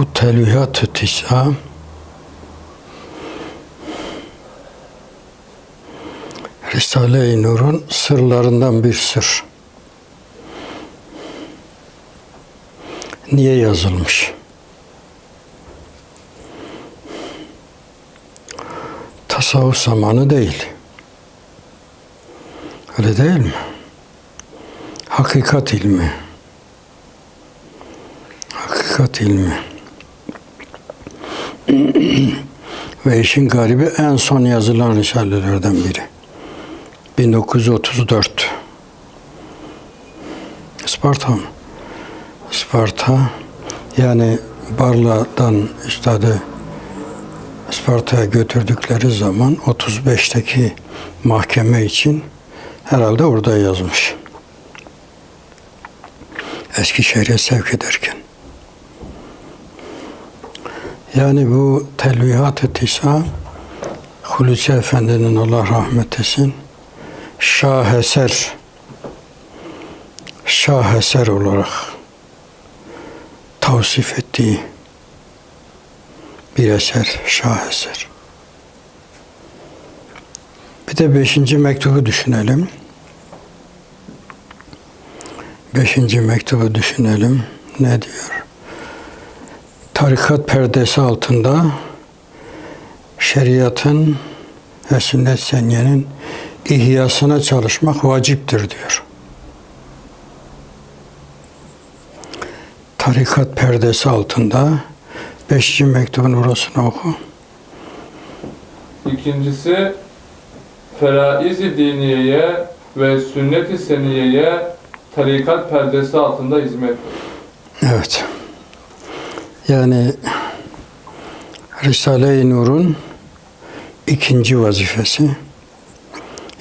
Bu telvihat-ı tis'a Risale-i Nur'un sırlarından bir sır. Niye yazılmış? Tasavvuf zamanı değil. Öyle değil mi? Hakikat ilmi. Hakikat ilmi. Ve işin garibi en son yazılan risalelerden biri. 1934. Isparta mı? Isparta yani Barla'dan üstadı Isparta'ya götürdükleri zaman 35'teki mahkeme için herhalde orada yazmış. Eskişehir'e sevk ederken. Yani bu telvihat-ı tisa Hulusi Efendi'nin Allah rahmet etsin şaheser şaheser olarak tavsif ettiği bir eser şaheser. Bir de beşinci mektubu düşünelim. Beşinci mektubu düşünelim. Ne diyor? Tarikat perdesi altında şeriatın ve sünnet seniyenin ihyasına çalışmak vaciptir diyor. Tarikat perdesi altında beşinci mektubun orasını oku. İkincisi feraiz-i diniyeye ve sünnet-i seniyeye tarikat perdesi altında hizmet. Yani Risale-i Nur'un ikinci vazifesi,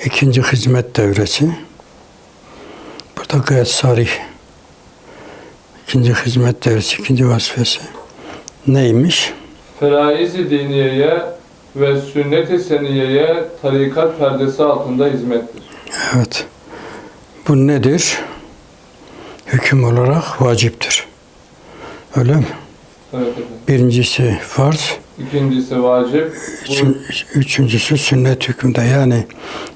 ikinci hizmet devresi. Burada gayet sarih. İkinci hizmet devresi, ikinci vazifesi. Neymiş? Feraiz-i diniyeye ve sünnet-i seniyeye tarikat perdesi altında hizmettir. Evet. Bu nedir? Hüküm olarak vaciptir. Öyle mi? Birincisi farz, İkincisi vacip. Üçün- üçüncüsü sünnet hükmünde. Yani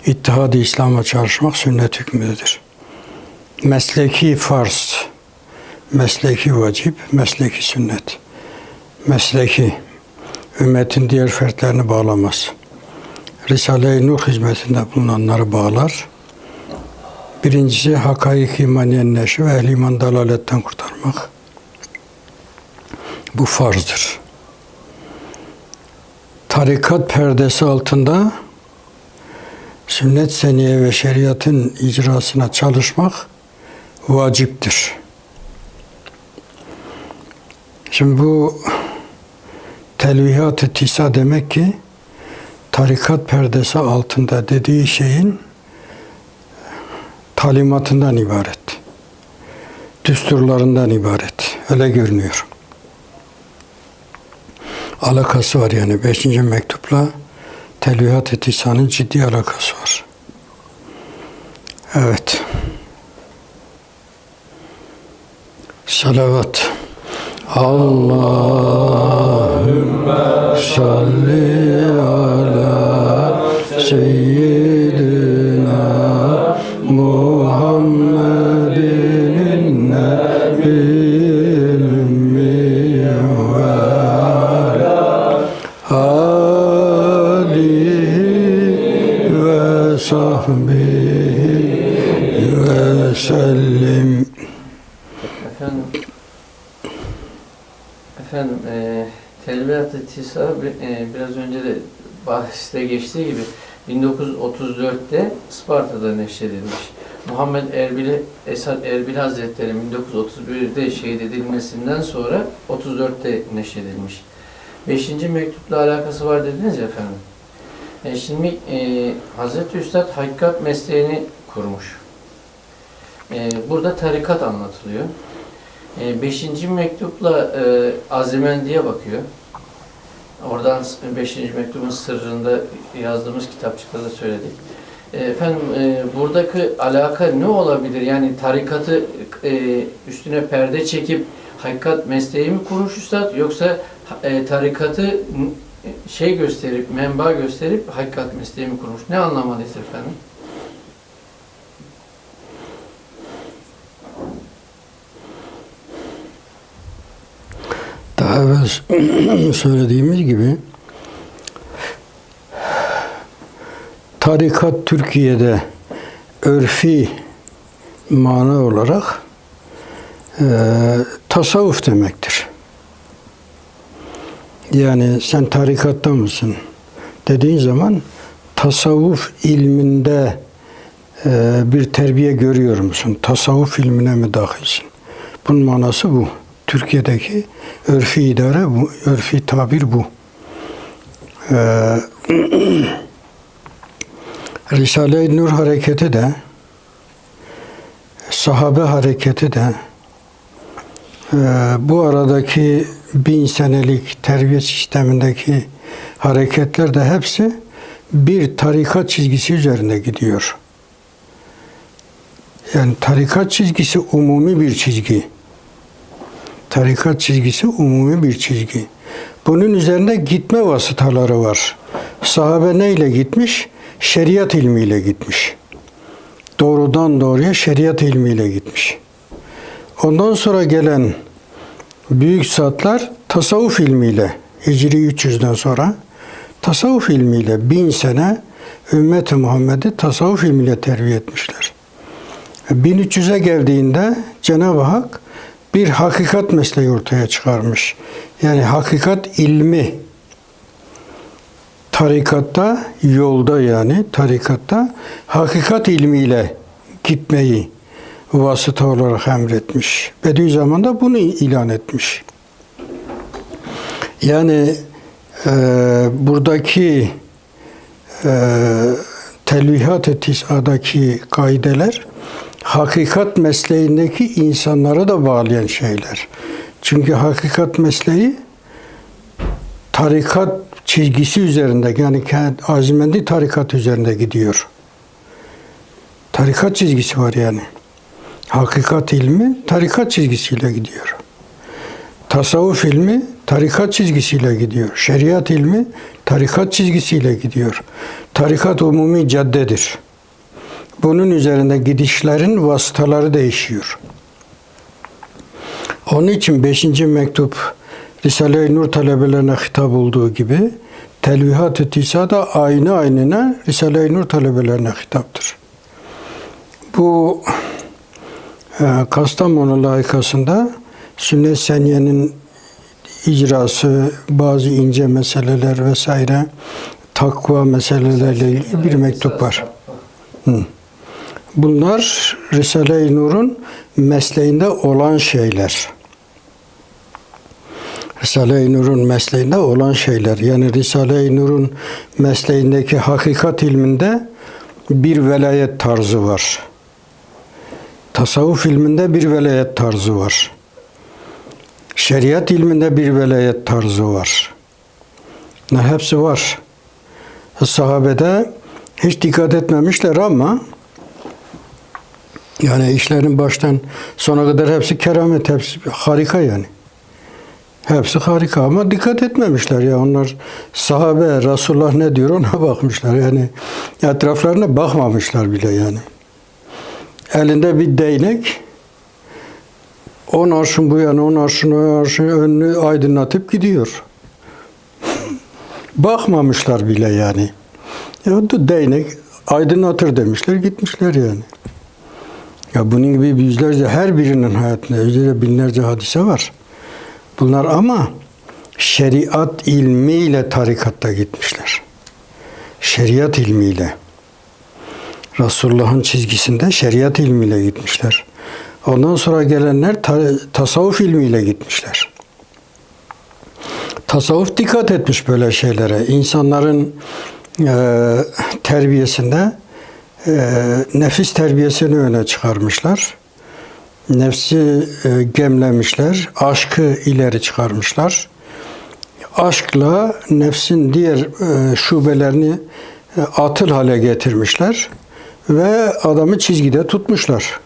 ittihad-ı İslam'a çalışmak sünnet hükmündedir. Mesleki farz, mesleki vacip, mesleki sünnet. Mesleki, ümmetin diğer fertlerini bağlamaz. Risale-i Nur hizmetinde bulunanları bağlar. Birincisi hakaik imaniyen neşi ve ehl iman dalaletten kurtarmak. Bu farzdır. Tarikat perdesi altında sünnet seniye ve şeriatın icrasına çalışmak vaciptir. Şimdi bu telvihat-ı tisa demek ki tarikat perdesi altında dediği şeyin talimatından ibaret. Düsturlarından ibaret. Öyle görünüyor. Alakası var yani. Beşinci mektupla telvihat etisanın ciddi alakası var. Evet. Salavat. Allahümme salli ala seyyidina Muhammedin sellim. Efendim, efendim e, Telviyat-ı Tisa e, biraz önce de bahiste geçtiği gibi 1934'te Sparta'da neşredilmiş. Muhammed Erbil, Esad Erbil Hazretleri 1931'de şehit edilmesinden sonra 34'te neşredilmiş. Beşinci mektupla alakası var dediniz ya efendim. E, şimdi e, Hazreti Üstad hakikat mesleğini kurmuş. E, burada tarikat anlatılıyor. E, beşinci mektupla e, Azimendi'ye bakıyor. Oradan s- beşinci mektubun sırrında yazdığımız kitapçıkta da söyledik. E, efendim e, buradaki alaka ne olabilir? Yani tarikatı e, üstüne perde çekip hakikat mesleği mi kurmuş üstad yoksa e, tarikatı n- şey gösterip, menba gösterip hakikat mesleği mi kurmuş? Ne anlamalıyız efendim? Evvel söylediğimiz gibi tarikat Türkiye'de örfi mana olarak e, tasavvuf demektir. Yani sen tarikatta mısın dediğin zaman tasavvuf ilminde e, bir terbiye görüyor musun? Tasavvuf ilmine mi dahilsin? Bunun manası bu. Türkiye'deki örfi idare bu, örfi tabir bu. Ee, Risale-i Nur hareketi de sahabe hareketi de e, bu aradaki bin senelik terbiye sistemindeki hareketler de hepsi bir tarikat çizgisi üzerinde gidiyor. Yani tarikat çizgisi umumi bir çizgi. Tarikat çizgisi umumi bir çizgi. Bunun üzerinde gitme vasıtaları var. Sahabe neyle gitmiş? Şeriat ilmiyle gitmiş. Doğrudan doğruya şeriat ilmiyle gitmiş. Ondan sonra gelen büyük zatlar tasavvuf ilmiyle, Hicri 300'den sonra tasavvuf ilmiyle bin sene ümmeti Muhammed'i tasavvuf ilmiyle terbiye etmişler. 1300'e geldiğinde Cenab-ı Hak bir hakikat mesleği ortaya çıkarmış. Yani hakikat ilmi tarikatta, yolda yani tarikatta hakikat ilmiyle gitmeyi vasıta olarak emretmiş. Bediüzzaman da bunu ilan etmiş. Yani e, buradaki e, telvihat-ı tis'adaki kaideler hakikat mesleğindeki insanları da bağlayan şeyler. Çünkü hakikat mesleği tarikat çizgisi üzerinde yani azimendi tarikat üzerinde gidiyor. Tarikat çizgisi var yani. Hakikat ilmi tarikat çizgisiyle gidiyor. Tasavvuf ilmi tarikat çizgisiyle gidiyor. Şeriat ilmi tarikat çizgisiyle gidiyor. Tarikat umumi caddedir. Bunun üzerinde gidişlerin vasıtaları değişiyor. Onun için 5. mektup Risale-i Nur talebelerine hitap olduğu gibi Telvihat-ı Tisa da aynı aynına Risale-i Nur talebelerine hitaptır. Bu e, Kastamonu layıkasında Sünnet Seniye'nin icrası, bazı ince meseleler vesaire takva meselelerle ilgili bir mektup var. Bunlar Risale-i Nur'un mesleğinde olan şeyler. Risale-i Nur'un mesleğinde olan şeyler. Yani Risale-i Nur'un mesleğindeki hakikat ilminde bir velayet tarzı var. Tasavvuf ilminde bir velayet tarzı var. Şeriat ilminde bir velayet tarzı var. Ne hepsi var. Sahabede hiç dikkat etmemişler ama yani işlerin baştan sona kadar hepsi keramet, hepsi harika yani. Hepsi harika ama dikkat etmemişler ya onlar sahabe Resulullah ne diyor ona bakmışlar yani etraflarına bakmamışlar bile yani. Elinde bir değnek on arşın bu yana on arşın o arşın önünü aydınlatıp gidiyor. Bakmamışlar bile yani. Ya değnek aydınlatır demişler gitmişler yani. Ya bunun gibi yüzlerce her birinin hayatında yüzlerce binlerce hadise var. Bunlar ama şeriat ilmiyle tarikatta gitmişler. Şeriat ilmiyle. Resulullah'ın çizgisinde şeriat ilmiyle gitmişler. Ondan sonra gelenler ta- tasavvuf ilmiyle gitmişler. Tasavvuf dikkat etmiş böyle şeylere. İnsanların e, terbiyesinde nefis terbiyesini öne çıkarmışlar. Nefsi e, gemlemişler, aşkı ileri çıkarmışlar. Aşkla nefsin diğer e, şubelerini e, atıl hale getirmişler ve adamı çizgide tutmuşlar.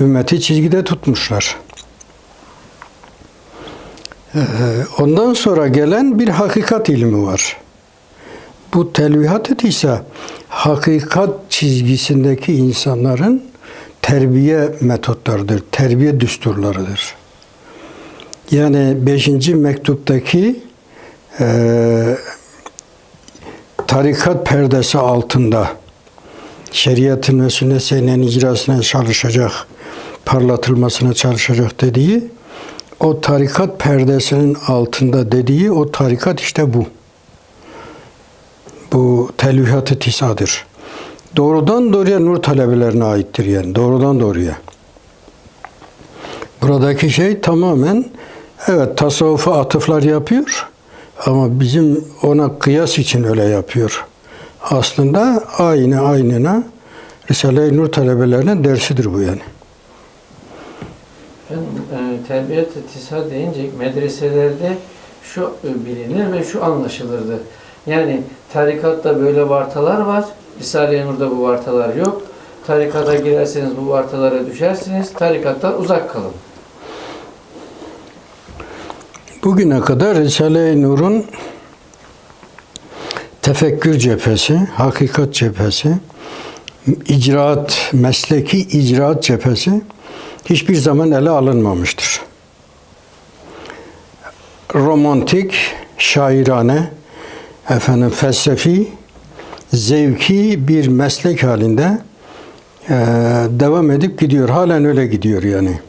Ümmeti çizgide tutmuşlar. Ee, Ondan sonra gelen bir hakikat ilmi var. Bu telvihat ise hakikat çizgisindeki insanların terbiye metotlarıdır, terbiye düsturlarıdır. Yani 5. mektuptaki eee tarikat perdesi altında şeriatın ve sünnet seninin icrasına çalışacak, parlatılmasına çalışacak dediği o tarikat perdesinin altında dediği o tarikat işte bu. Bu telvihat-ı tisadır. Doğrudan doğruya nur talebelerine aittir yani. Doğrudan doğruya. Buradaki şey tamamen evet tasavvufa atıflar yapıyor ama bizim ona kıyas için öyle yapıyor. Aslında aynı aynına Risale-i Nur talebelerinin dersidir bu yani. Ben e, terbiyet itisal deyince medreselerde şu bilinir ve şu anlaşılırdı. Yani tarikatta böyle vartalar var. Risale-i Nur'da bu vartalar yok. Tarikata girerseniz bu vartalara düşersiniz. Tarikattan uzak kalın. Bugüne kadar Risale-i Nur'un tefekkür cephesi, hakikat cephesi, icraat, mesleki icraat cephesi hiçbir zaman ele alınmamıştır. Romantik, şairane, efendim felsefi, zevki bir meslek halinde eee, devam edip gidiyor. Halen öyle gidiyor yani.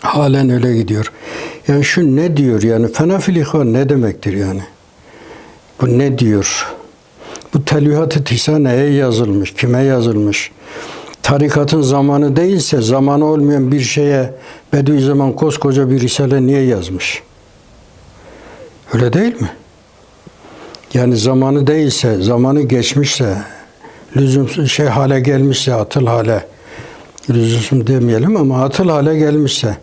Halen öyle gidiyor. Yani şu ne diyor yani fenafil ihvan ne demektir yani? Bu ne diyor? Bu telvihat-ı tisa neye yazılmış? Kime yazılmış? Tarikatın zamanı değilse zamanı olmayan bir şeye Bediüzzaman koskoca bir risale niye yazmış? Öyle değil mi? Yani zamanı değilse, zamanı geçmişse, lüzumsuz şey hale gelmişse, atıl hale, lüzumsuz demeyelim ama atıl hale gelmişse,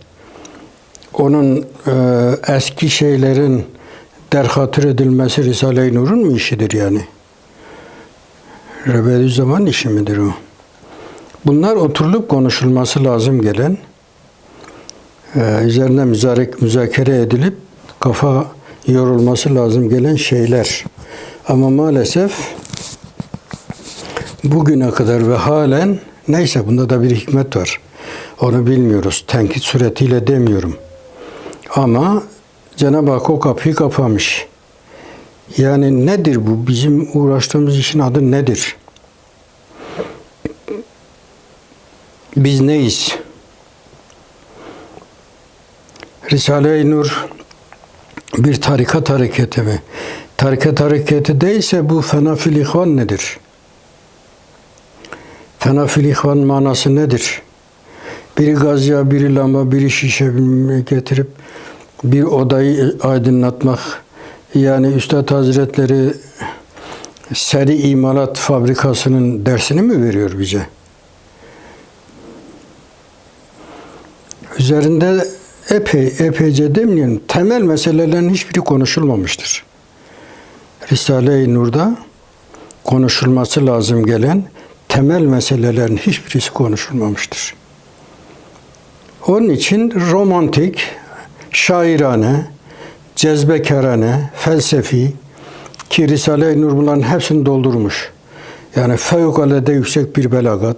onun e, eski şeylerin derhatır edilmesi Risale-i Nur'un mu işidir yani? Bediüzzaman işi midir o? Bunlar oturulup konuşulması lazım gelen, e, üzerine müzarek, müzakere edilip kafa yorulması lazım gelen şeyler. Ama maalesef bugüne kadar ve halen neyse bunda da bir hikmet var. Onu bilmiyoruz. Tenkit suretiyle demiyorum. Ama Cenab-ı Hak o kapıyı kapamış. Yani nedir bu? Bizim uğraştığımız işin adı nedir? Biz neyiz? Risale-i Nur bir tarikat hareketi mi? Tarikat hareketi değilse bu fenafil ihvan nedir? Fenafil ihvan manası nedir? Biri gazya, biri lamba, biri şişe getirip bir odayı aydınlatmak. Yani Üstad Hazretleri seri imalat fabrikasının dersini mi veriyor bize? Üzerinde epey, epeyce demeyelim, temel meselelerin hiçbiri konuşulmamıştır. Risale-i Nur'da konuşulması lazım gelen temel meselelerin hiçbirisi konuşulmamıştır. Onun için romantik, şairane, cezbekarane, felsefi ki Risale-i Nur bunların hepsini doldurmuş. Yani fevkalade yüksek bir belagat,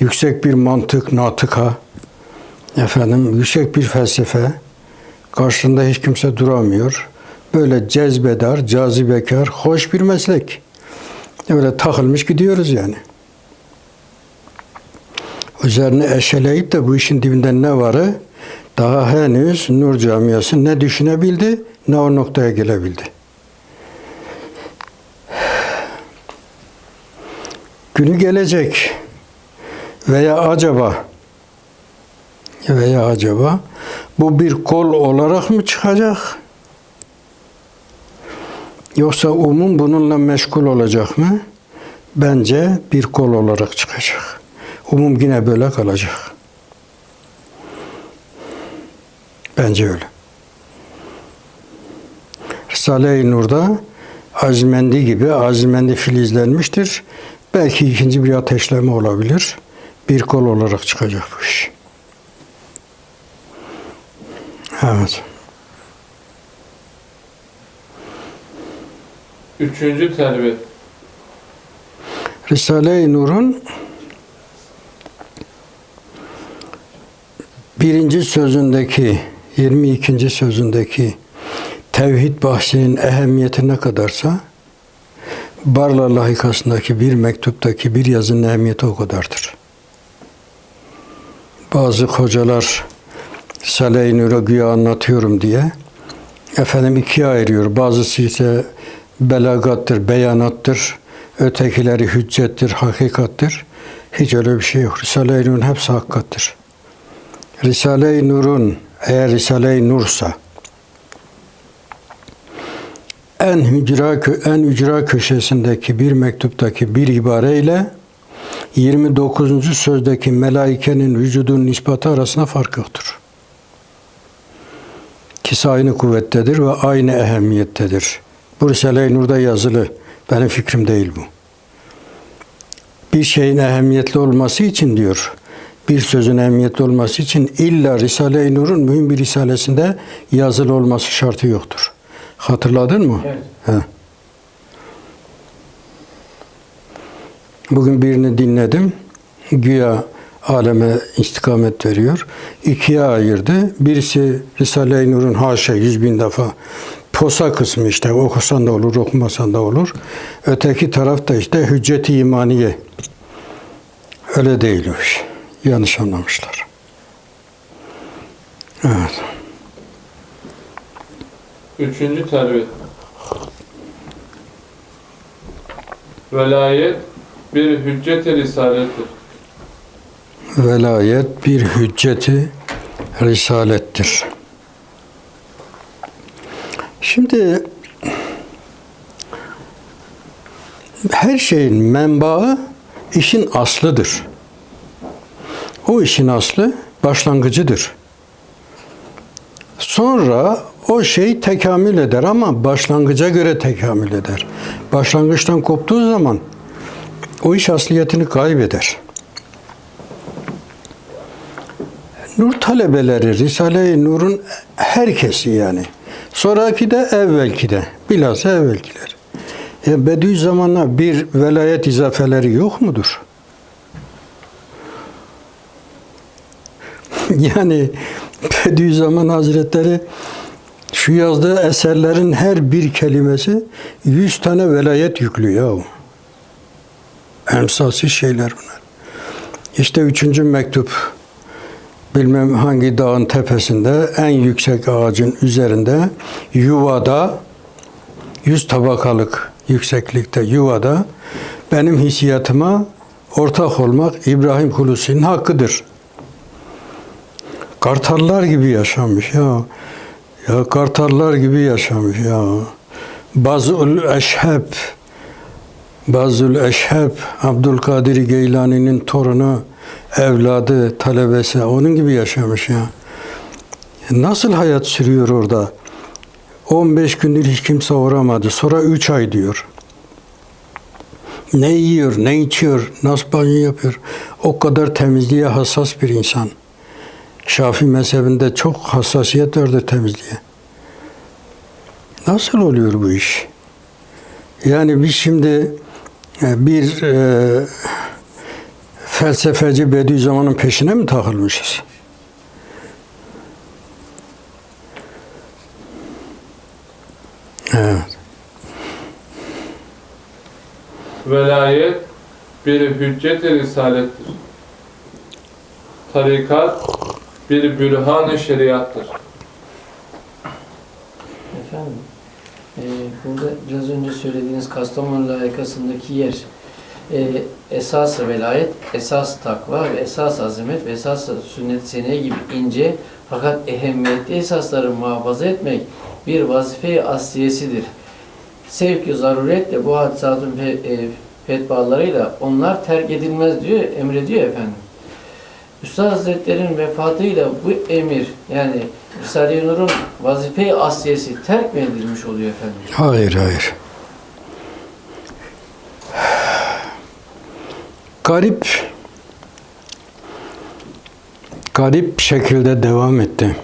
yüksek bir mantık, natıka, efendim yüksek bir felsefe, karşısında hiç kimse duramıyor. Böyle cezbedar, cazibekar, hoş bir meslek. Öyle takılmış gidiyoruz yani. Üzerine eşeleyip de bu işin dibinden ne varı daha henüz Nur Camiası ne düşünebildi ne o noktaya gelebildi. Günü gelecek veya acaba veya acaba bu bir kol olarak mı çıkacak? Yoksa umum bununla meşgul olacak mı? Bence bir kol olarak çıkacak. Umum yine böyle kalacak. Bence öyle. Risale-i Nur'da azmendi gibi azmendi filizlenmiştir. Belki ikinci bir ateşleme olabilir. Bir kol olarak çıkacak bu iş. Evet. Üçüncü telvi. Risale-i Nur'un birinci sözündeki 22. sözündeki tevhid bahsinin ehemmiyeti ne kadarsa Barla lahikasındaki bir mektuptaki bir yazının ehemmiyeti o kadardır. Bazı hocalar Risale-i Nur'u güya anlatıyorum diye efendim ikiye ayırıyor. Bazısı ise belagattır, beyanattır. Ötekileri hüccettir, hakikattir. Hiç öyle bir şey yok. Risale-i Nur'un hepsi hakikattır. Risale-i Nur'un eğer Risale-i Nur'sa en hücra en ücra köşesindeki bir mektuptaki bir ibareyle 29. sözdeki melaikenin vücudunun ispatı arasında fark yoktur. İkisi aynı kuvvettedir ve aynı ehemmiyettedir. Bu Risale-i Nur'da yazılı. Benim fikrim değil bu. Bir şeyin ehemmiyetli olması için diyor, bir sözün ehemmiyetli olması için illa Risale-i Nur'un mühim bir risalesinde yazılı olması şartı yoktur. Hatırladın mı? Evet. He. Bugün birini dinledim. Güya aleme istikamet veriyor. İkiye ayırdı. Birisi Risale-i Nur'un haşa yüz bin defa posa kısmı işte okusan da olur, okumasan da olur. Öteki tarafta işte hücceti imaniye. Öyle değil o iş. Yanlış anlamışlar. Evet. Üçüncü telvi. Velayet bir hüccet-i risalettir. Velayet bir hücceti risalettir. Şimdi her şeyin menbaı işin aslıdır. O işin aslı başlangıcıdır. Sonra o şey tekamül eder ama başlangıca göre tekamül eder. Başlangıçtan koptuğu zaman o iş asliyetini kaybeder. Nur talebeleri, Risale-i Nur'un herkesi yani. Sonraki de evvelki de. Bilhassa evvelkiler. E, Bediüzzaman'a bir velayet izafeleri yok mudur? yani Bediüzzaman Hazretleri şu yazdığı eserlerin her bir kelimesi yüz tane velayet yüklüyor. Emsalsiz şeyler bunlar. İşte üçüncü mektup bilmem hangi dağın tepesinde en yüksek ağacın üzerinde yuvada yüz tabakalık yükseklikte yuvada benim hissiyatıma ortak olmak İbrahim Hulusi'nin hakkıdır. Kartallar gibi yaşamış ya. Ya kartallar gibi yaşamış ya. Bazul Eşheb Bazul Eşheb Abdülkadir Geylani'nin torunu, evladı, talebesi onun gibi yaşamış ya. Nasıl hayat sürüyor orada? 15 gündür hiç kimse uğramadı. Sonra 3 ay diyor. Ne yiyor, ne içiyor, nasıl banyo yapıyor. O kadar temizliğe hassas bir insan. Şafii mezhebinde çok hassasiyet vardır temizliğe. Nasıl oluyor bu iş? Yani biz şimdi bir e, felsefeci Bediüzzaman'ın peşine mi takılmışız? Evet. Velayet bir hüccet-i risalettir. Tarikat bir bürhan-ı şeriattır. Efendim, e, burada biraz önce söylediğiniz Kastamonu layıkasındaki yer e, esas velayet, esas takva ve esas azamet ve esas sünnet seneye gibi ince fakat ehemmiyetli esasları muhafaza etmek bir vazife-i asliyesidir. Sevki zaruretle bu hadisatın e, fetvalarıyla onlar terk edilmez diyor, emrediyor efendim. Üstad Hazretleri'nin vefatıyla bu emir yani Risale-i Nur'un vazife-i asliyesi terk mi edilmiş oluyor efendim? Hayır, hayır. Garip garip şekilde devam etti.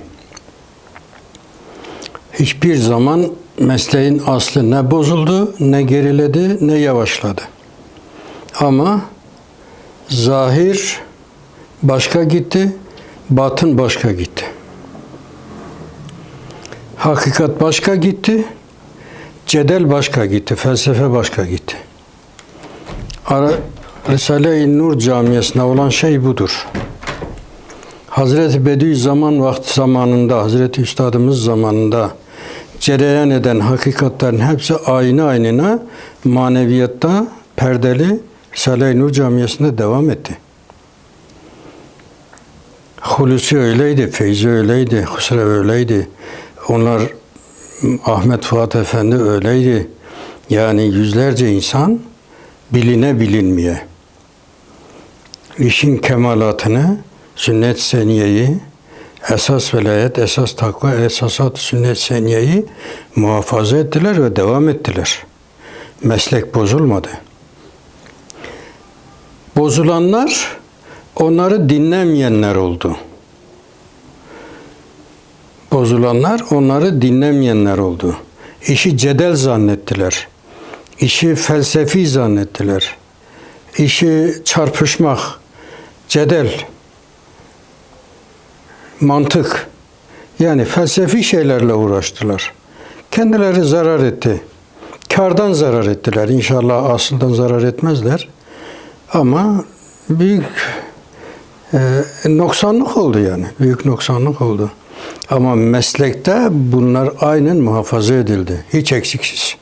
hiçbir zaman mesleğin aslı ne bozuldu, ne geriledi, ne yavaşladı. Ama zahir başka gitti, batın başka gitti. Hakikat başka gitti, cedel başka gitti, felsefe başka gitti. Ara, Risale-i Nur camiasında olan şey budur. Hazreti Bediüzzaman vakti zamanında, Hazreti Üstadımız zamanında cereyan eden hakikatlerin hepsi aynı aynına maneviyatta perdeli Risale-i Nur camiasında devam etti. Hulusi öyleydi, Feyzi öyleydi, Husrev öyleydi. Onlar Ahmet Fuat Efendi öyleydi. Yani yüzlerce insan biline bilinmeye işin kemalatını, sünnet seniyeyi, esas velayet, esas takva, esasat sünnet seniyeyi muhafaza ettiler ve devam ettiler. Meslek bozulmadı. Bozulanlar onları dinlemeyenler oldu. Bozulanlar onları dinlemeyenler oldu. İşi cedel zannettiler. İşi felsefi zannettiler. İşi çarpışmak, cedel, mantık yani felsefi şeylerle uğraştılar. Kendileri zarar etti. Kardan zarar ettiler. İnşallah aslından zarar etmezler. Ama büyük e, noksanlık oldu yani. Büyük noksanlık oldu. Ama meslekte bunlar aynen muhafaza edildi. Hiç eksiksiz.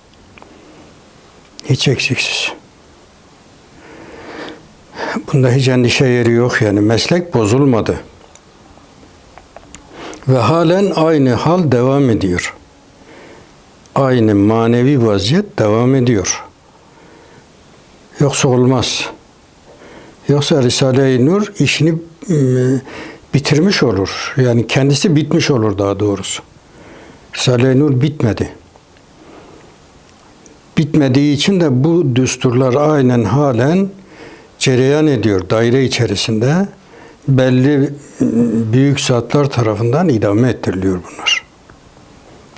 Hiç eksiksiz. Bunda hiç endişe yeri yok yani. Meslek bozulmadı. Ve halen aynı hal devam ediyor. Aynı manevi vaziyet devam ediyor. Yoksa olmaz. Yoksa Risale-i Nur işini bitirmiş olur. Yani kendisi bitmiş olur daha doğrusu. Risale-i Nur bitmedi. Bitmediği için de bu düsturlar aynen halen cereyan ediyor daire içerisinde. Belli büyük zatlar tarafından idame ettiriliyor bunlar.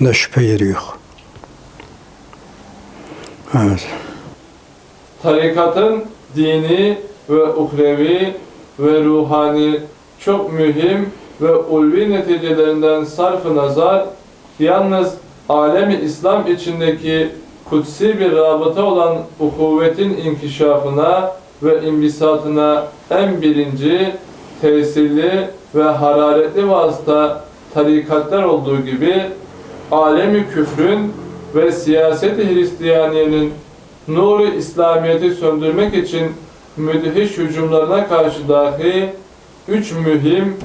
Bunda şüphe yeri yok. Evet. Tarikatın dini ve uhrevi ve ruhani çok mühim ve ulvi neticelerinden sarf nazar yalnız alemi İslam içindeki kutsi bir rabıta olan uhuvvetin inkişafına ve imbisatına en birinci, tesirli ve hararetli vasıta tarikatlar olduğu gibi alemi küfrün ve siyaseti Hristiyaniyenin nuru İslamiyet'i söndürmek için müdhiş hücumlarına karşı dahi üç mühim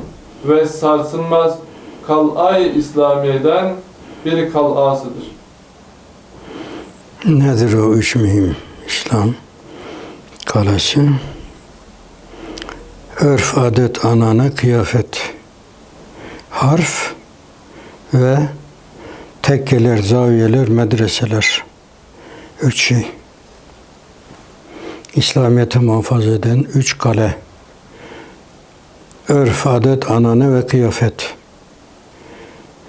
ve sarsılmaz kal'ay İslamiye'den bir kal'asıdır. Nedir o üç mühim İslam kalesi? Örf, adet, anane, kıyafet, harf ve tekkeler, zaviyeler, medreseler. Üç şey. İslamiyet'i muhafaza eden üç kale. Örf, adet, anane ve kıyafet.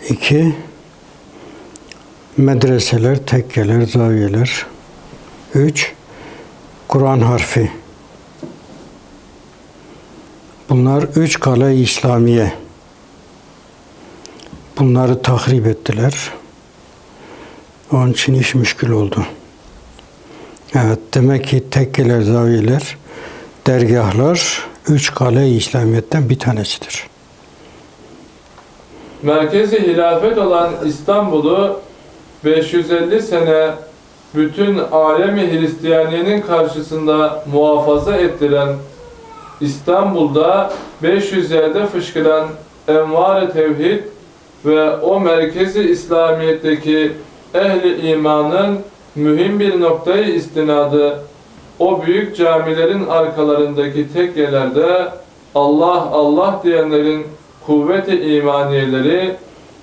İki, medreseler, tekkeler, zaviyeler. Üç, Kur'an harfi. Bunlar üç kale İslamiye. Bunları tahrip ettiler. Onun için iş müşkül oldu. Evet, demek ki tekkeler, zaviyeler, dergahlar üç kale İslamiyet'ten bir tanesidir. Merkezi hilafet olan İstanbul'u 550 sene bütün alemi Hristiyaniyenin karşısında muhafaza ettiren İstanbul'da 500 yerde fışkıran envar-ı tevhid ve o merkezi İslamiyet'teki ehli imanın mühim bir noktayı istinadı o büyük camilerin arkalarındaki tekkelerde Allah Allah diyenlerin kuvveti imaniyeleri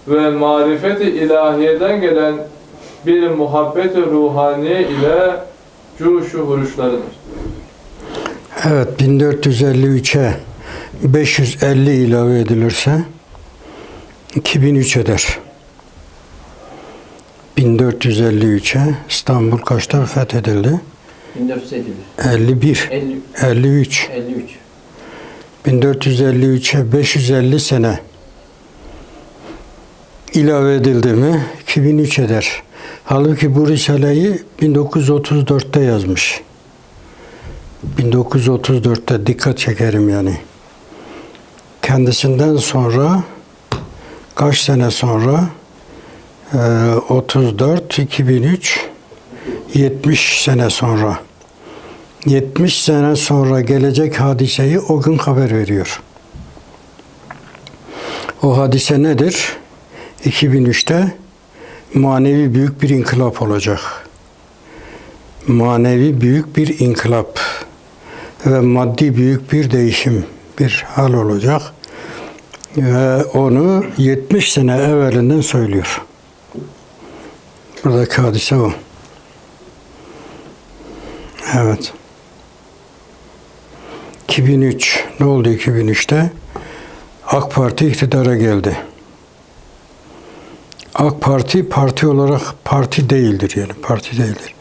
ve marifeti ilahiyeden gelen bir muhabbet-i ruhaniye ile cuşu huruşlarıdır. Evet 1453'e 550 ilave edilirse 2003 eder. 1453'e İstanbul kaçta fethedildi? 1451. 51, 50, 53. 53. 1453'e 550 sene ilave edildi mi 2003 eder. Halbuki bu Risale'yi 1934'te yazmış. 1934'te dikkat çekerim yani. Kendisinden sonra kaç sene sonra Ee, 34 2003 70 sene sonra 70 sene sonra gelecek hadiseyi o gün haber veriyor. O hadise nedir? 2003'te manevi büyük bir inkılap olacak. Manevi büyük bir inkılap ve maddi büyük bir değişim, bir hal olacak. Ve onu 70 sene evvelinden söylüyor. Buradaki hadise o. Evet. 2003. Ne oldu 2003'te? AK Parti iktidara geldi. AK Parti parti olarak parti değildir yani parti değildir.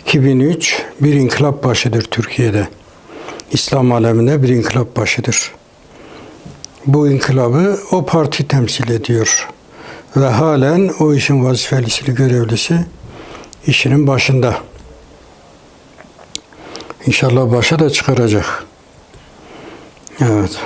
2003 bir inkılap başıdır Türkiye'de. İslam aleminde bir inkılap başıdır. Bu inkılabı o parti temsil ediyor. Ve halen o işin vazifelisi, görevlisi işinin başında. İnşallah başa da çıkaracak. Evet.